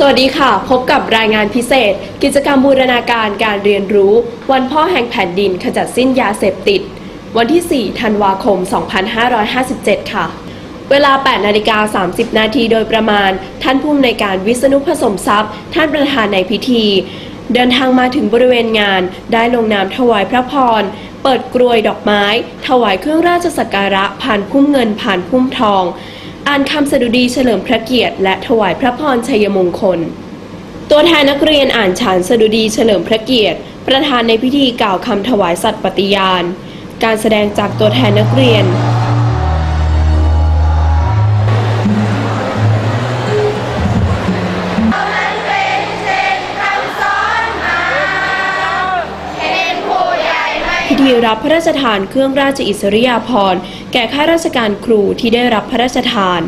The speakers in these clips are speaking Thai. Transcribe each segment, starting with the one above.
สวัสดีค่ะ พบกับรายงานพิเศษ กิจกรรมบูรณาการการเรียนรู้ วันพ่อแห่งแผ่นดินขจัดสิ้นยาเสพติด วันที่ 4 ธันวาคม 2557 ค่ะ เวลา 8 นาฬิกา 30 นาทีโดยประมาณ ท่านผู้อำนวยการวิษณุผสมทรัพย์ ท่านประธานในพิธี เดินทางมาถึงบริเวณงาน ได้ลงนามถวายพระพร เปิดกรวยดอกไม้ ถวายเครื่องราชสักการะผ่านพุ่มเงินผ่านพุ่มทอง อ่านคำสดุดีเฉลิมพระเกียรติ และถวายพระพรชัยมงคล ตัวแทนนักเรียนอ่านฉานสดุดีเฉลิมพระเกียรติ ประธานในพิธีกล่าวคำถวายสัตย์ปฏิญาณ การแสดงจากตัวแทนนักเรียนพิธีรับพระราชทานเครื่องราชอิสริยาภรณ์ แก่ข้าราชการครูที่ได้รับพระราชทาน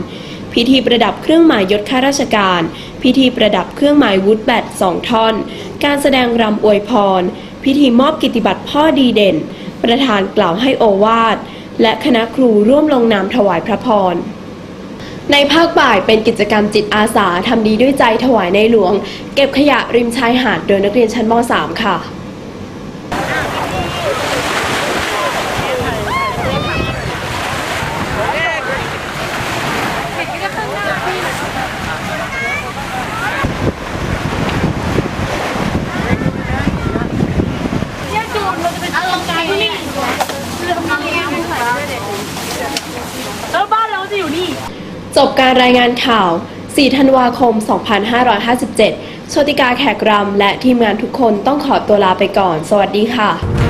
พิธีประดับเครื่องหมายยศข้าราชการ พิธีประดับเครื่องหมายวุฒิแบตสองท่อน การแสดงรำอวยพร พิธีมอบกิตติบัตรพ่อดีเด่น ประธานกล่าวให้โอวาท และคณะครูร่วมลงนามถวายพระพรในภาคบ่ายเป็นกิจกรรมจิตอาสาทำดีด้วยใจถวายในหลวง เก็บขยะริมชายหาดโดยนักเรียนชั้นม .3 ค่ะ เนี่ยจูนเราจะเป็นอลังการที่นี่เรือทำงานแล้วบ้านเราจะอยู่นี่ จบการรายงานข่าว 4 ธันวาคม 2557 โชติกาแขกรำและทีมงานทุกคนต้องขอตัวลาไปก่อน สวัสดีค่ะ